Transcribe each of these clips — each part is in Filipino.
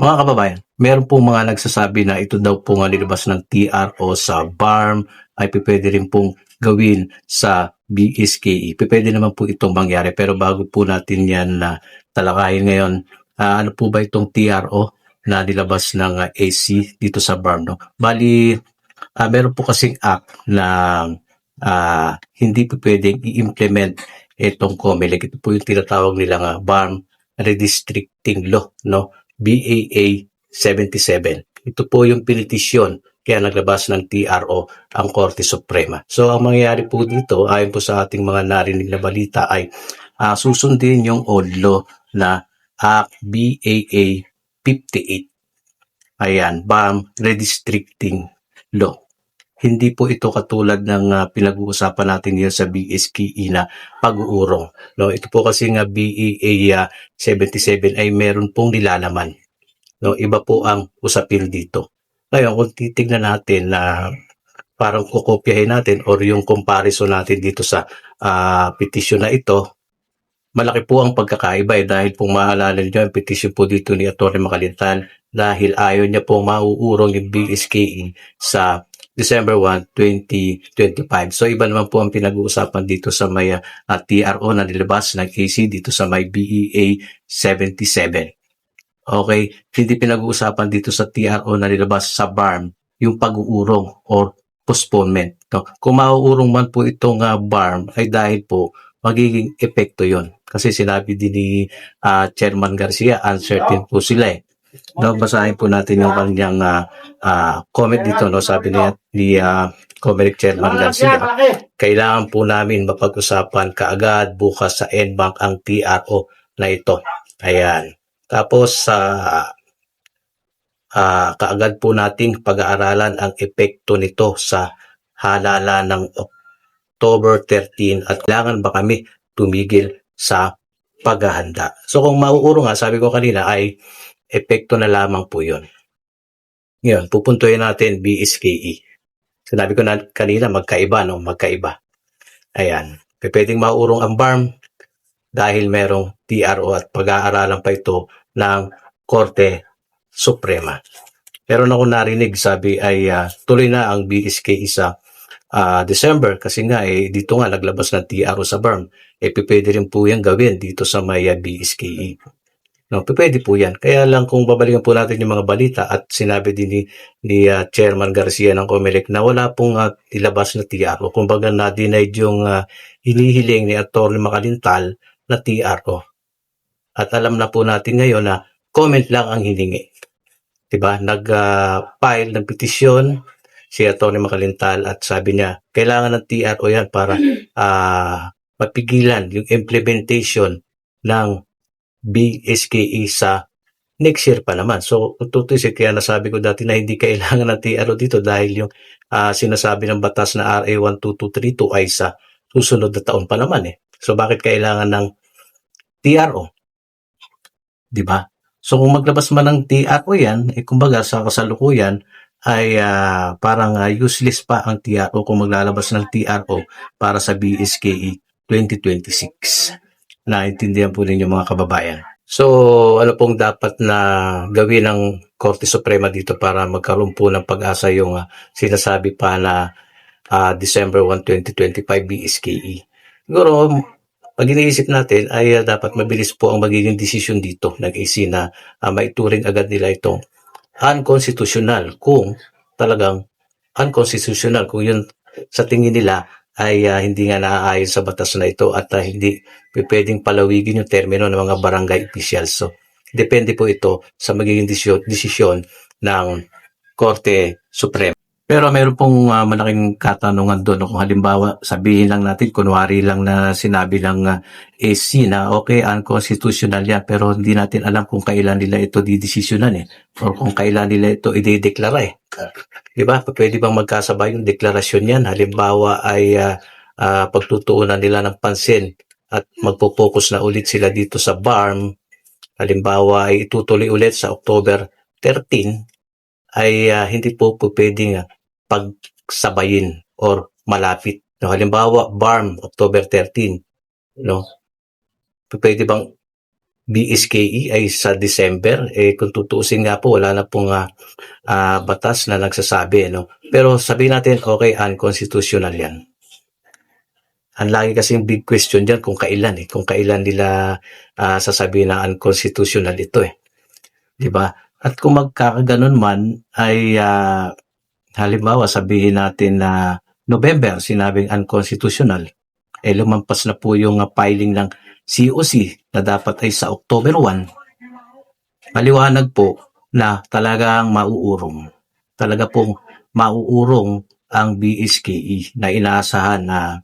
Mga kababayan, meron po mga nagsasabi na ito daw po nga nilabas ng TRO sa BARM ay pwede rin pong gawin sa BSKE. Pwede naman po itong mangyari pero bago po natin yan na talakayin ngayon, ah, ano po ba itong TRO na nilabas ng ah, AC dito sa BARM? No? Bali, ah, meron po kasing act na ah, hindi po pwedeng i-implement itong COMELEC. Ito po yung tinatawag nilang ah, BARM Redistricting Law, no? BAA 77. Ito po yung pinitisyon kaya naglabas ng TRO ang Korte Suprema. So ang mangyayari po dito ayon po sa ating mga narinig na balita ay ah, susundin yung law na Act BAA 58. Ayan, BAM Redistricting Law. Hindi po ito katulad ng ah, pinag-uusapan natin ngayon sa BSKE na pag-uurong. No, ito po kasi nga BEA ah, 77 ay meron pong nilalaman. No, iba po ang usapin dito. Ngayon, kung titignan natin na parang kukopyahin natin or yung comparison natin dito sa ah, petisyon na ito, malaki po ang pagkakaiba eh, dahil kung maalala niyo ang petisyon po dito ni Atty. Makalintan dahil ayaw niya po mauurong yung BSKE sa December 1, 2025. So iba naman po ang pinag-uusapan dito sa may ah, TRO na nilabas ng AC dito sa may BEA 77. Okay, hindi pinag-uusapan dito sa TRO na nilabas sa BARM yung pag-uurong or postponement. No? Kung mauurong man po itong ah, BARM ay dahil po magiging epekto yon Kasi sinabi din ni ah, Chairman Garcia, uncertain po sila eh. No, basahin po natin yung kanyang ah, ah, comment dito. No? Sabi niya ni uh, Comelec Chairman Garcia, kailangan po namin mapag-usapan kaagad bukas sa NBank ang TRO na ito. Ayan. Tapos sa ah, kaagad po nating pag-aaralan ang epekto nito sa halala ng October 13 at kailangan ba kami tumigil sa paghahanda. So kung mauuro nga, sabi ko kanina ay epekto na lamang po yun. Ngayon, pupuntuhin natin BSKE. Sinabi ko na kanina, magkaiba, no? Magkaiba. Ayan. Pwedeng maurong ang BARM dahil merong TRO at pag-aaralan pa ito ng Korte Suprema. Pero na kung narinig, sabi ay ah, tuloy na ang BSKE sa ah, December kasi nga eh, dito nga naglabas ng TRO sa BARM. Eh, pwede rin po yan gawin dito sa may ah, BSKE. No, pwede po yan. Kaya lang kung babalikan po natin yung mga balita at sinabi din ni, ni ah, Chairman Garcia ng Comelec na wala pong uh, tilabas na TRO. Kumbaga na-denied yung ah, hinihiling ni Atty. Makalintal na TRO. At alam na po natin ngayon na comment lang ang hiningi. 'Di ba? Nag-file ng petisyon si Atty. Makalintal at sabi niya, kailangan ng TRO yan para ah, mapigilan yung implementation ng BSKE sa next year pa naman. So, tutusin kaya nasabi ko dati na hindi kailangan ng TRO dito dahil yung ah, sinasabi ng batas na RA 12232 ay sa susunod na taon pa naman eh. So, bakit kailangan ng TRO? Di ba? So, kung maglabas man ng TRO yan, eh, kumbaga sa kasalukuyan, ay ah, parang ah, useless pa ang TRO kung maglalabas ng TRO para sa BSKE 2026. Naintindihan po ninyo mga kababayan. So, ano pong dapat na gawin ng Korte Suprema dito para magkaroon po ng pag-asa yung ah, sinasabi pa na ah, December 1, 2025 BSKE? Siguro, pag iniisip natin ay ah, dapat mabilis po ang magiging desisyon dito ng AC na ah, maituring agad nila itong unconstitutional kung talagang unconstitutional kung yun sa tingin nila ay ah, hindi nga naaayon sa batas na ito at ah, hindi pwedeng palawigin yung termino ng mga barangay officials. So, depende po ito sa magiging desisyon, desisyon ng Korte Suprema. Pero meron pong ah, malaking katanungan doon. Kung halimbawa, sabihin lang natin, kunwari lang na sinabi ng ah, AC na okay, unconstitutional yan, pero hindi natin alam kung kailan nila ito didesisyonan eh. Or kung kailan nila ito idedeklara eh. Di ba? Pwede bang magkasabay yung deklarasyon yan? Halimbawa ay ah, ah, pagtutuunan nila ng pansin at magpo-focus na ulit sila dito sa BARM. Halimbawa ay itutuloy ulit sa October 13 ay ah, hindi po, po pwedeng pagsabayin or malapit. No, halimbawa, BARM, October 13. No? Pwede bang BSKE ay sa December. Eh, kung tutuusin nga po, wala na pong ah, ah, batas na nagsasabi. No? Pero sabihin natin, okay, unconstitutional yan. Ang lagi kasi yung big question dyan kung kailan eh. Kung kailan nila ah, sasabihin na unconstitutional ito eh. Di ba? At kung magkakaganon man ay ah, halimbawa sabihin natin na November sinabing unconstitutional. Eh lumampas na po yung ah, filing ng COC na dapat ay sa October 1. Maliwanag po na talagang mauurong. Talaga pong mauurong ang BSKE na inaasahan na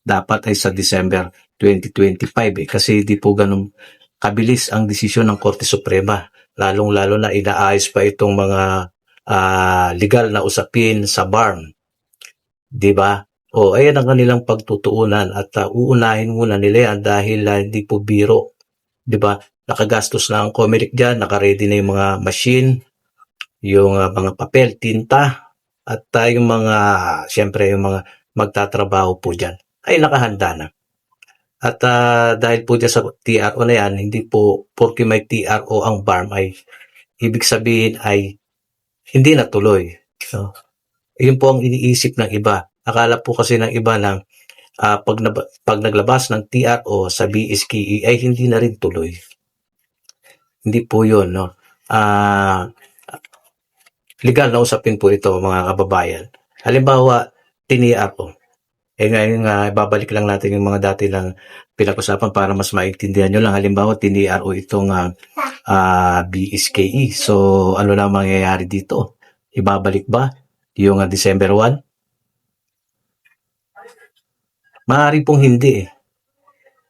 dapat ay sa December 2025 eh. Kasi di po ganun kabilis ang desisyon ng Korte Suprema. Lalong-lalo na inaayos pa itong mga ah, legal na usapin sa BARM. Di ba? O, ayan ang kanilang pagtutuunan at ah, uunahin muna nila yan dahil ah, hindi po biro. Di ba? Nakagastos na ang Comelec dyan, nakaredy na yung mga machine, yung ah, mga papel, tinta, at yung mga, siyempre, yung mga magtatrabaho po dyan ay nakahanda na. At ah, dahil po dyan sa TRO na yan, hindi po porke may TRO ang BARM ay ibig sabihin ay hindi natuloy. So, yun po ang iniisip ng iba. Akala po kasi ng iba ng ah, pag, nab- pag naglabas ng TRO sa BSKE ay hindi na rin tuloy. Hindi po yun, no? Ah, legal na usapin po ito, mga kababayan. Halimbawa, TNRO. Eh ngayon nga, babalik lang natin yung mga dati lang pinag-usapan para mas maintindihan nyo lang. Halimbawa, TNRO itong ah, ah, BSKE. So, ano na ang mangyayari dito? Ibabalik ba yung ah, December 1? Maaari pong hindi eh.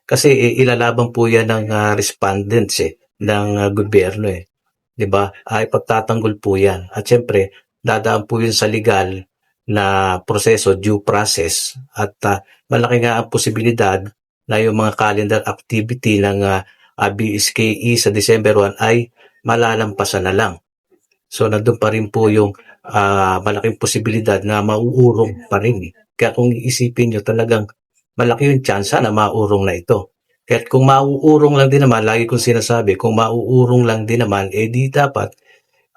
Kasi eh, ilalaban po yan ng ah, respondents eh, ng ah, gobyerno eh. 'Di ba? Ay pagtatanggol po yan. At syempre, dadaan po yun sa legal na proseso, due process. At ah, malaki nga ang posibilidad na yung mga calendar activity ng ah, ah, BSKE sa December 1 ay malalampasan na lang. So, nandun pa rin po yung ah, malaking posibilidad na mauurong pa rin. eh. Kaya kung iisipin nyo talagang malaki yung tsansa na maurong na ito. Kaya kung mauurong lang din naman, lagi kong sinasabi, kung mauurong lang din naman, eh di dapat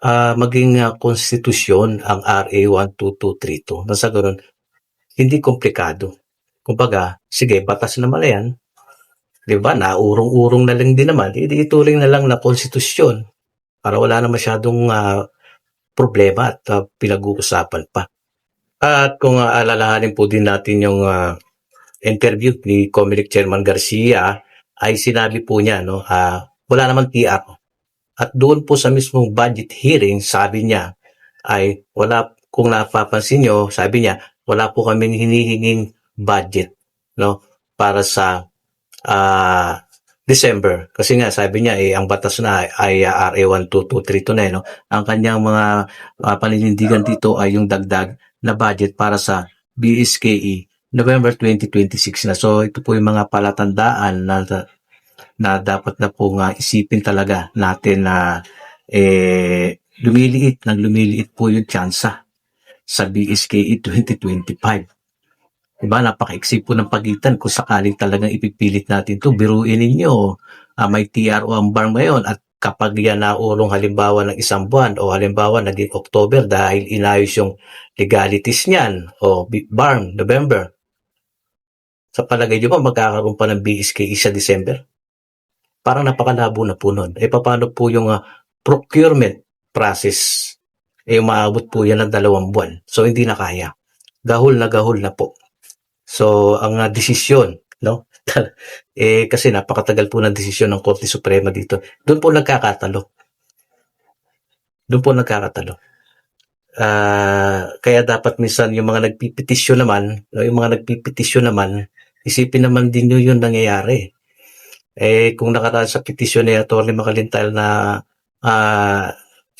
ah, maging ah, konstitusyon ang RA 12232. Nasa ganun, hindi komplikado. Kumbaga, sige, batas naman na yan. Di ba? Naurong-urong na lang din naman. Hindi ituring na lang na konstitusyon para wala na masyadong ah, problema at ah, pinag-uusapan pa. At kung uh, alalahanin po din natin yung ah, interview ni Comelec Chairman Garcia, ay sinabi po niya, no, ah, wala namang TR. At doon po sa mismong budget hearing, sabi niya, ay wala, kung napapansin nyo, sabi niya, wala po kaming hinihinging budget, no, para sa ah, December. Kasi nga, sabi niya, eh, ang batas na ay ah, RA 12232 na, eh, no? Ang kanyang mga ah, paninindigan dito ay yung dagdag na budget para sa BSKE November 2026 na. So, ito po yung mga palatandaan na, na dapat na po nga isipin talaga natin na eh, lumiliit, nang lumiliit po yung tsansa sa BSKE 2025. Diba? Napaka-exit po ng pagitan kung sakaling talagang ipipilit natin to Biruin ninyo, ah, may TRO ang bar ngayon at kapag yan naurong halimbawa ng isang buwan o halimbawa naging October dahil inayos yung legalities niyan o BARM, November, sa palagay nyo ba magkakaroon pa ng BSKE sa December? Parang napakalabo na po nun. E paano po yung ah, procurement process? Eh umaabot po yan ng dalawang buwan. So hindi na kaya. Gahol na gahol na po. So ang ah, desisyon, no? eh kasi napakatagal po ng desisyon ng Korte Suprema dito. Doon po nagkakatalo. Doon po nagkakatalo. Ah, kaya dapat minsan yung mga nagpipetisyon naman, no, yung mga nagpipetisyon naman, isipin naman din nyo yung nangyayari. Eh, kung nakaraan sa petisyon ni Atty. Makalintal na ah,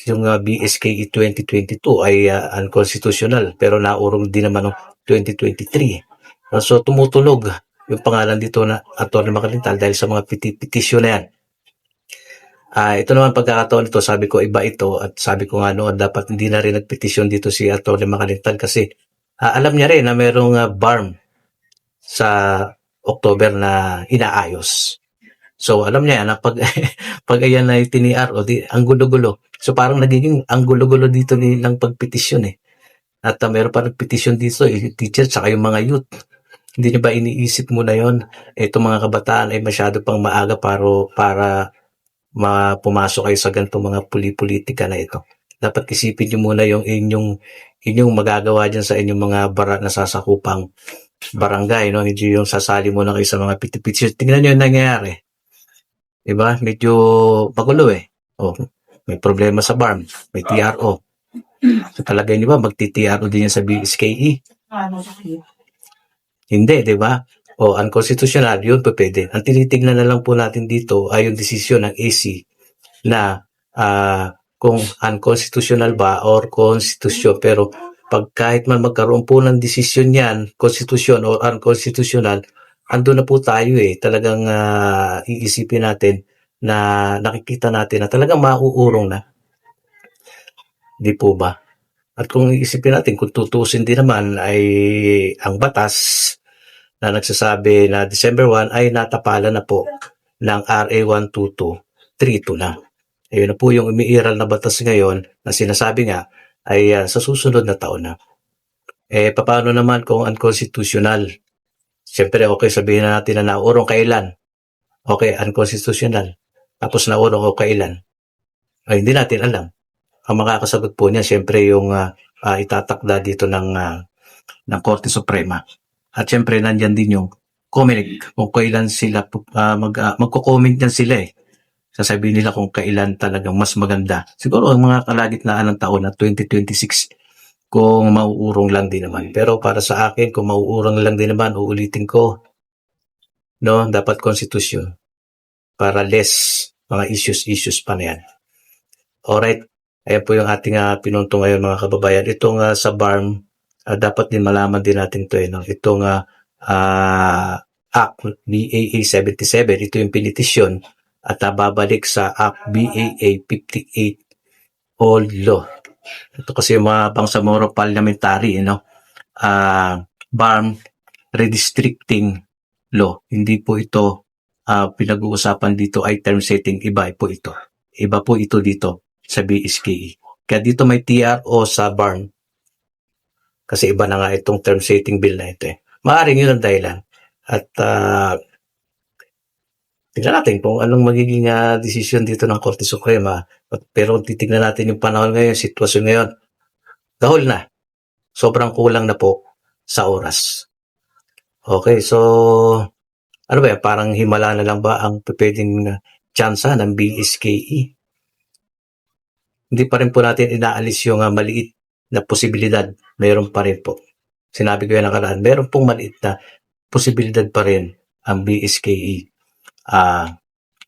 yung ah, BSKE 2022 ay ah, unconstitutional pero naurong din naman ng 2023. Ah, So, tumutulog yung pangalan dito na Atty. Makalintal dahil sa mga peti- petisyon na yan. Ah, ito naman pagkakataon ito, sabi ko iba ito at sabi ko nga noon dapat hindi na rin nagpetisyon dito si Atty. Makalintal kasi ah, alam niya rin na merong ah, BARM sa October na inaayos. So, alam niya na pag, pag ayan na tiniar, o di, ang gulo-gulo. So, parang nagiging ang gulo-gulo dito ni, ng pagpetisyon eh. At uh, meron pa nagpetisyon dito, eh, teacher, tsaka yung mga youth. Hindi niyo ba iniisip mo na yon Itong mga kabataan ay masyado pang maaga para, para ma pumasok kayo sa ganitong mga puli-politika na ito. Dapat isipin niyo muna yung inyong, inyong magagawa dyan sa inyong mga bara na sasakupang barangay, no? Hindi yung sasali mo na kayo sa mga piti-piti. Tingnan niyo yung nangyayari. Diba? Medyo magulo eh. Oh, may problema sa BARM, may TRO. So talaga niyo ba magti-TRO din yan sa BSKE? Hindi, di ba? O unconstitutional, yun pa pwede. Ang tinitignan na lang po natin dito ay yung desisyon ng AC na ah, kung unconstitutional ba or constitution. Pero pag kahit man magkaroon po ng desisyon yan, constitution or unconstitutional, ando na po tayo eh. Talagang ah, iisipin natin na nakikita natin na talagang mauurong na. Di po ba? At kung iisipin natin, kung tutusin din naman ay ang batas na nagsasabi na December 1 ay natapalan na po ng RA 12232 na. Ayun na po yung umiiral na batas ngayon na sinasabi nga ay ah, sa susunod na taon na. Eh, paano naman kung unconstitutional? Siyempre, okay, sabihin na natin na naurong kailan. Okay, unconstitutional. Tapos naurong o kailan. Ay, hindi natin alam. Ang makakasagot po niya, siyempre, yung ah, ah, itatakda dito ng, ah, ng Korte Suprema. At siyempre, nandyan din yung COMELEC, kung kailan sila, uh, mag, uh, magko-comment yan sila eh. Sasabihin nila kung kailan talagang mas maganda. Siguro ang mga kalagitnaan ng taon na 2026, kung mauurong lang din naman. Pero para sa akin, kung mauurong lang din naman, uulitin ko, no, dapat konstitusyon para less mga issues-issues pa na yan. Alright, ayan po yung ating uh, pinunto ngayon mga kababayan. Itong uh, sa BARM, uh, dapat din malaman din natin to eh, no? itong uh, uh, Act BAA 77 ito yung pinitisyon at uh, babalik sa Act BAA 58 old law ito kasi yung mga Bangsamoro parliamentary you know? uh, BARM redistricting law hindi po ito uh, pinag-uusapan dito ay term setting iba po ito iba po ito dito sa BSKE kaya dito may TRO sa BARM kasi iba na nga itong term setting bill na ito eh. Maaring yun ang dahilan. At uh, tingnan natin kung anong magiging uh, desisyon dito ng Korte Suprema. Pero titignan natin yung panahon ngayon, sitwasyon ngayon. Gahol na. Sobrang kulang na po sa oras. Okay, so ano ba yan? Parang himala na lang ba ang pwedeng tsansa ng BSKE? Hindi pa rin po natin inaalis yung uh, maliit na posibilidad, meron pa rin po. Sinabi ko yan nakaraan, meron pong maliit na posibilidad pa rin ang BSKE uh,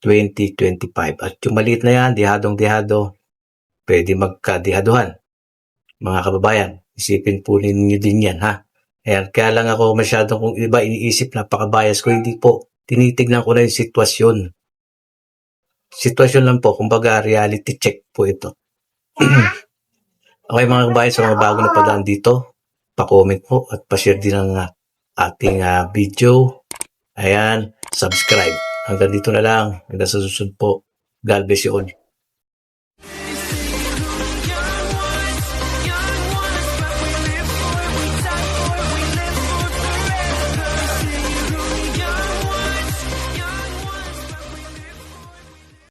2025. At yung maliit na yan, dihadong-dihado, pwede magkadihaduhan. Mga kababayan, isipin po ninyo din yan, ha? Ayan, kaya lang ako masyadong kung iba iniisip, napakabayas ko, hindi po. Tinitignan ko na yung sitwasyon. Sitwasyon lang po, kumbaga reality check po ito. Okay mga kabayan, sa mga bago na padaan dito, pa-comment po at pa-share din ang ating uh, video. Ayan, subscribe. Hanggang dito na lang. Hanggang sa susunod po. God bless you all.